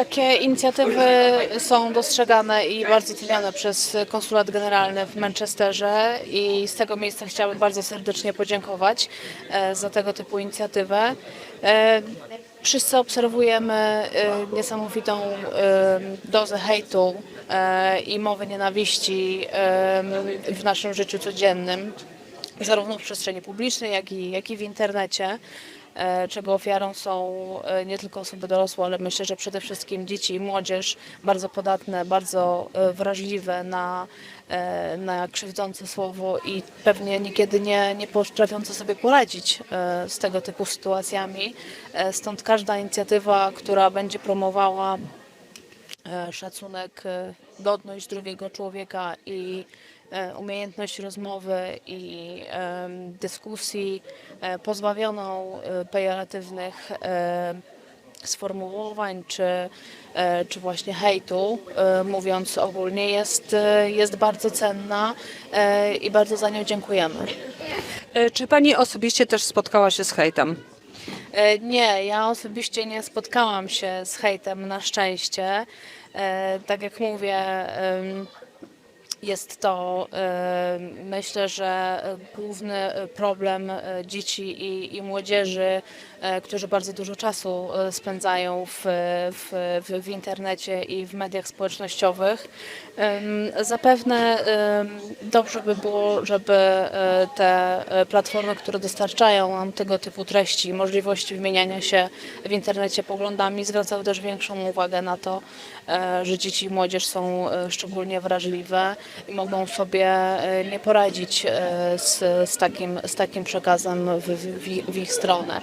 Takie inicjatywy są dostrzegane i bardzo cenione przez Konsulat Generalny w Manchesterze i z tego miejsca chciałabym bardzo serdecznie podziękować e, za tego typu inicjatywę. E, Wszyscy obserwujemy e, niesamowitą dozę hejtu i mowy nienawiści w naszym życiu codziennym zarówno w przestrzeni publicznej, jak i, jak i w internecie, czego ofiarą są e, nie tylko osoby dorosłe, ale myślę, że przede wszystkim dzieci i młodzież, bardzo podatne, bardzo e, wrażliwe na, e, na krzywdzące słowo i pewnie niekiedy nie, nie potrafiące sobie poradzić e, z tego typu sytuacjami. E, Stąd każda inicjatywa, która będzie promowała e, szacunek, e, godność drugiego człowieka i e, umiejętność rozmowy i dyskusji e, pozbawioną e, pejoratywnych e, sformułowań czy, e, czy właśnie hejtu, e, mówiąc ogólnie, jest, e, jest bardzo cenna e, i bardzo za nią dziękujemy. E, Czy pani osobiście też spotkała się z hejtem? E, Nie, ja osobiście nie spotkałam się z hejtem na szczęście. E, Tak jak mówię, jest to em, myślę, że główny problem e, dzieci i, i młodzieży, e, którzy bardzo dużo czasu spędzają w, w, w, w internecie i w mediach społecznościowych. Zapewne dobrze by było, żeby te platformy, które dostarczają nam tego typu treści, możliwości wymieniania się w internecie poglądami, zwracały też większą uwagę na to, że dzieci i młodzież są szczególnie wrażliwe i mogą sobie e, nie poradzić e, z, z, takim, z takim przekazem w, w, w ich stronę.